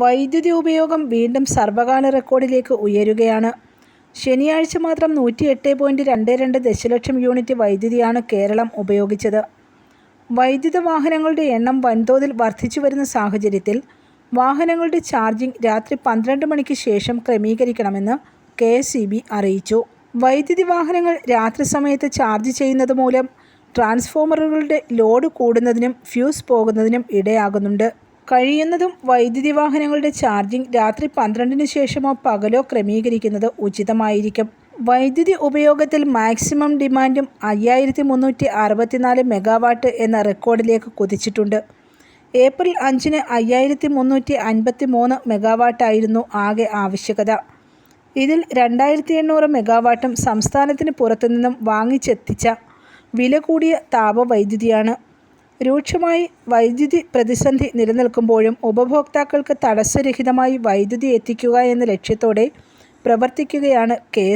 വൈദ്യുതി ഉപയോഗം വീണ്ടും സർവകാല റെക്കോർഡിലേക്ക് ഉയരുകയാണ്. ശനിയാഴ്ച മാത്രം നൂറ്റി എട്ട് പോയിന്റ് രണ്ട് രണ്ട് ദശലക്ഷം യൂണിറ്റ് വൈദ്യുതിയാണ് കേരളം ഉപയോഗിച്ചത്. വൈദ്യുത വാഹനങ്ങളുടെ എണ്ണം വൻതോതിൽ വർദ്ധിച്ചു വരുന്ന സാഹചര്യത്തിൽ വാഹനങ്ങളുടെ ചാർജിംഗ് രാത്രി പന്ത്രണ്ട് മണിക്ക് ശേഷം ക്രമീകരിക്കണമെന്ന് കെ അറിയിച്ചു. വൈദ്യുതി വാഹനങ്ങൾ രാത്രി സമയത്ത് ചാർജ് ചെയ്യുന്നത് മൂലം ട്രാൻസ്ഫോമറുകളുടെ ലോഡ് കൂടുന്നതിനും ഫ്യൂസ് പോകുന്നതിനും ഇടയാകുന്നുണ്ട്. കഴിയുന്നതും വൈദ്യുതി വാഹനങ്ങളുടെ ചാർജിംഗ് രാത്രി പന്ത്രണ്ടിന് ശേഷമോ പകലോ ക്രമീകരിക്കുന്നത് ഉചിതമായിരിക്കും. വൈദ്യുതി ഉപയോഗത്തിൽ മാക്സിമം ഡിമാൻഡും അയ്യായിരത്തി മുന്നൂറ്റി അറുപത്തിനാല് മെഗാവാട്ട് എന്ന റെക്കോർഡിലേക്ക് കുതിച്ചിട്ടുണ്ട്. ഏപ്രിൽ അഞ്ചിന് അയ്യായിരത്തി മുന്നൂറ്റി അൻപത്തി മൂന്ന് മെഗാവാട്ടായിരുന്നു ആകെ ആവശ്യകത. ഇതിൽ രണ്ടായിരത്തി എണ്ണൂറ് മെഗാവാട്ടും സംസ്ഥാനത്തിന് പുറത്തുനിന്നും വാങ്ങിച്ചെത്തിച്ച വില കൂടിയ താപവൈദ്യുതിയാണ്. രൂക്ഷമായി വൈദ്യുതി പ്രതിസന്ധി നിലനിൽക്കുമ്പോഴും ഉപഭോക്താക്കൾക്ക് തടസ്സരഹിതമായി വൈദ്യുതി എത്തിക്കുക എന്ന ലക്ഷ്യത്തോടെ പ്രവർത്തിക്കുകയാണ് കെ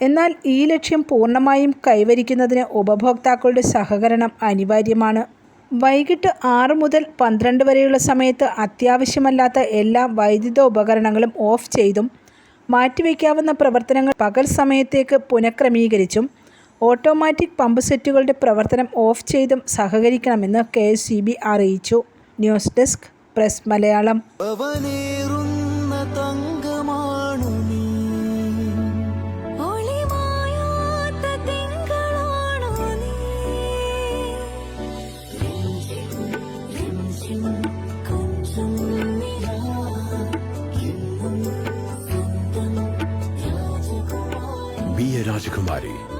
എന്നാൽ ഈ ലക്ഷ്യം പൂർണമായും കൈവരിക്കുന്നതിന് ഉപഭോക്താക്കളുടെ സഹകരണം അനിവാര്യമാണ്. വൈകിട്ട് ആറ് മുതൽ പന്ത്രണ്ട് വരെയുള്ള സമയത്ത് അത്യാവശ്യമല്ലാത്ത എല്ലാ വൈദ്യുത ഉപകരണങ്ങളും ഓഫ് ചെയ്തും മാറ്റിവെക്കാവുന്ന പ്രവർത്തനങ്ങൾ പകൽ സമയത്തേക്ക് പുനഃക്രമീകരിച്ചും ഓട്ടോമാറ്റിക് പമ്പ് സെറ്റുകളുടെ പ്രവർത്തനം ഓഫ് ചെയ്തും സഹകരിക്കണമെന്ന് കെ എസ് അറിയിച്ചു news desk press Malayalam Rajakumari